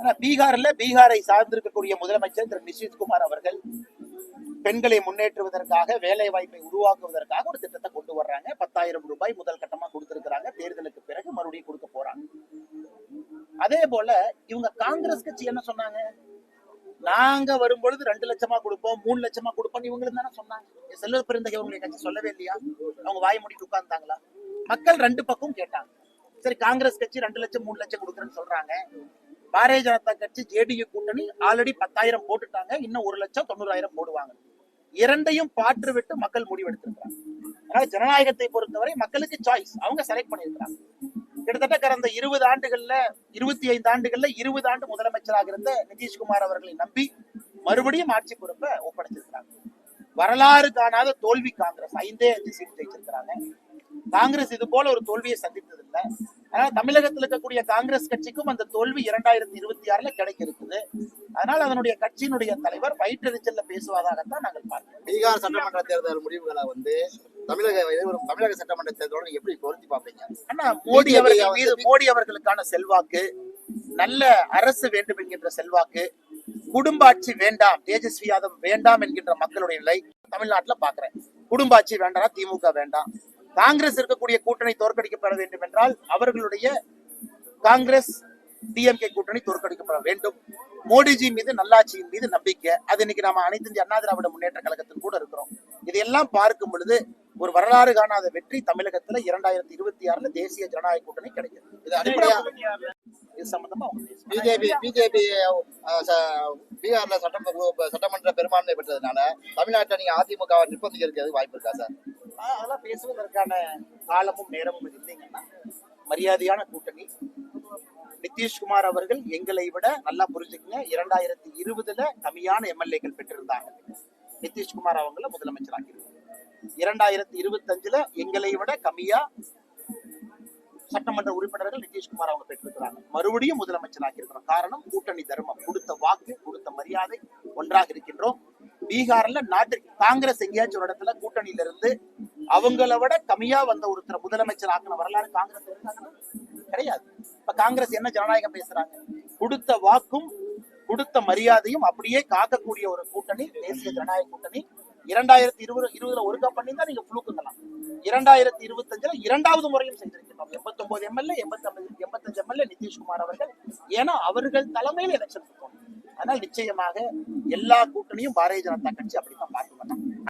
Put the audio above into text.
ஆனா பீகார்ல பீகாரை சார்ந்திருக்கக்கூடிய முதலமைச்சர் திரு நிஷித்குமார் அவர்கள் பெண்களை முன்னேற்றுவதற்காக வேலை வாய்ப்பை உருவாக்குவதற்காக ஒரு திட்டத்தை கொண்டு வர்றாங்க. பத்தாயிரம் ரூபாய் முதல் கட்டமா கொடுத்திருக்கிறாங்க. தேர்தலுக்கு பிறகு மறுபடியும் கொடுக்க போறாங்க. அதே போல இவங்க காங்கிரஸ் கட்சி என்ன சொன்னாங்க? நாங்க வரும்பொழுது ரெண்டு லட்சமா கொடுப்போம் மூணு லட்சமா கொடுப்போம் இவங்களும் தானே சொன்னாங்க. செல்வ பெருந்தகை அவங்களுடைய கட்சி சொல்லவே இல்லையா? அவங்க வாய் மூடிட்டு உட்கார்ந்தாங்களா? மக்கள் ரெண்டு பக்கம் கேட்டாங்க. சரி காங்கிரஸ் கட்சி ரெண்டு லட்சம் மூணு லட்சம் கொடுக்குறேன்னு சொல்றாங்க. பாரதிய ஜனதா கட்சி ஜேடியு கூட்டணி ஆல்ரெடி பத்தாயிரம் போட்டுட்டாங்க. இன்னும் ஒரு லட்சம் தொண்ணூறாயிரம் போடுவாங்க. இரண்டையும் பாற்று விட்டு மக்கள் முடிவெடுத்திருக்கிறாங்க. அதனால ஜனநாயகத்தை பொறுத்தவரை மக்களுக்கு சாய்ஸ் அவங்க செலக்ட் பண்ணியிருக்கிறாங்க. கிட்டத்தட்ட கடந்த இருபது ஆண்டுகள்ல இருபத்தி ஐந்து ஆண்டுகள்ல இருபது ஆண்டு முதலமைச்சராக இருந்த நிதிஷ்குமார் அவர்களை நம்பி மறுபடியும் ஆட்சி பொறுப்பை ஒப்படைச்சிருக்கிறாங்க. வரலாறு காணாத தோல்வி காங்கிரஸ் ஐந்தே அஞ்சு சீட் ஜெயிச்சிருக்கிறாங்க. காங்கிரஸ் இது போல ஒரு தோல்வியை சந்தித்தது இல்ல அதனால தமிழகத்தில் இருக்கக்கூடிய காங்கிரஸ் கட்சிக்கும் அந்த தோல்வி இரண்டாயிரத்தி இருபத்தி ஆறுல கிடைக்க இருக்குது அதனால அதனுடைய கட்சியினுடைய தலைவர் வயிற்றெரிச்சல்ல பேசுவதாகத்தான் நாங்கள் பார்க்கிறோம். பீகார் சட்டமன்ற தேர்தல் முடிவுகளை வந்து தமிழக தமிழக சட்டமன்ற தேர்தலோட எப்படி பொருத்தி பார்ப்பீங்க? ஆனா மோடி அவர்கள் மீது மோடி அவர்களுக்கான செல்வாக்கு நல்ல அரசு வேண்டும் என்கின்ற செல்வாக்கு குடும்பாட்சி வேண்டாம் தேஜஸ்வி யாதவ் வேண்டாம் என்கின்ற மக்களுடைய நிலை தமிழ்நாட்டுல பாக்குறேன் குடும்பாட்சி வேண்டாம் திமுக வேண்டாம். காங்கிரஸ் இருக்கக்கூடிய கூட்டணி தோற்கடிக்கப்பட வேண்டும் என்றால் அவர்களுடைய காங்கிரஸ் டிஎம்கே கூட்டணி தோற்கடிக்கப்பட வேண்டும். மோடிஜி மீது நல்லாட்சியின் மீது நம்பிக்கை. அது இன்னைக்கு நாம அனைத்து இந்திய அண்ணா திராவிட முன்னேற்ற கழகத்தில் கூட இருக்கிறோம். இதையெல்லாம் பார்க்கும் பொழுது ஒரு வரலாறு காணாத வெற்றி தமிழகத்துல இரண்டாயிரத்தி இருபத்தி ஆறுல தேசிய ஜனநாயக கூட்டணி கிடைக்கும் இது அடிப்படையா இது சம்பந்தமா பிஜேபி பிஜேபி பீகார்ல சட்டமன்ற சட்டமன்ற பெரும்பான்மை பெற்றதுனால தமிழ்நாட்டை நீங்க அதிமுக நிர்பந்திக்கிறதுக்கு வாய்ப்பு இருக்கா சார்? அதெல்லாம் பேசுவதற்கான காலமும் நேரமும் இல்லைங்கன்னா மரியாதையான கூட்டணி. நிதிஷ்குமார் அவர்கள் எங்களை விட நல்லா புரிஞ்சுக்கங்க. இரண்டாயிரத்தி இருபதுல கம்மியான எம்எல்ஏக்கள் பெற்றிருந்தாங்க. நிதிஷ்குமார் அவங்கள முதலமைச்சராக இரண்டாயிரத்தி இருபத்தஞ்சுல எங்களை விட கம்மியா சட்டமன்ற உறுப்பினர்கள் நிதிஷ்குமார் அவங்க பெற்றிருக்கிறாங்க. மறுபடியும் முதலமைச்சராக இருக்கிறோம் காரணம் கூட்டணி தர்மம். கொடுத்த வாக்கு கொடுத்த மரியாதை ஒன்றாக இருக்கின்றோம். பீகார்ல நாட்டு காங்கிரஸ் எங்கேயாச்சும் ஒரு இடத்துல கூட்டணியில இருந்து அவங்கள விட கம்மியா வந்த ஒருத்தர் முதலமைச்சர் ஆக்கின வரலாறு காங்கிரஸ் கிடையாது. இப்ப காங்கிரஸ் என்ன ஜனநாயகம் பேசுறாங்க? கொடுத்த வாக்கும் கொடுத்த மரியாதையும் அப்படியே காக்கக்கூடிய ஒரு கூட்டணி தேசிய ஜனநாயக கூட்டணி. இரண்டாயிரத்தி இருபது இருபதுல ஒருக்கா பண்ணியிருந்தா நீங்க புழுக்குங்கலாம். இரண்டாயிரத்தி இருபத்தஞ்சுல இரண்டாவது முறையும் செஞ்சிருக்கணும் எண்பத்தி ஒன்பது எம்எல்ஏ எண்பத்தி எண்பத்தஞ்சு எம்எல்ஏ நிதிஷ்குமார் அவர்கள். ஏன்னா அவர்கள் தலைமையில் எலெக்ஷன் அதனால் நிச்சயமாக எல்லா கூட்டணியும் பாரதிய ஜனதா கட்சி அப்படித்தான் பார்க்க மாட்டாங்க.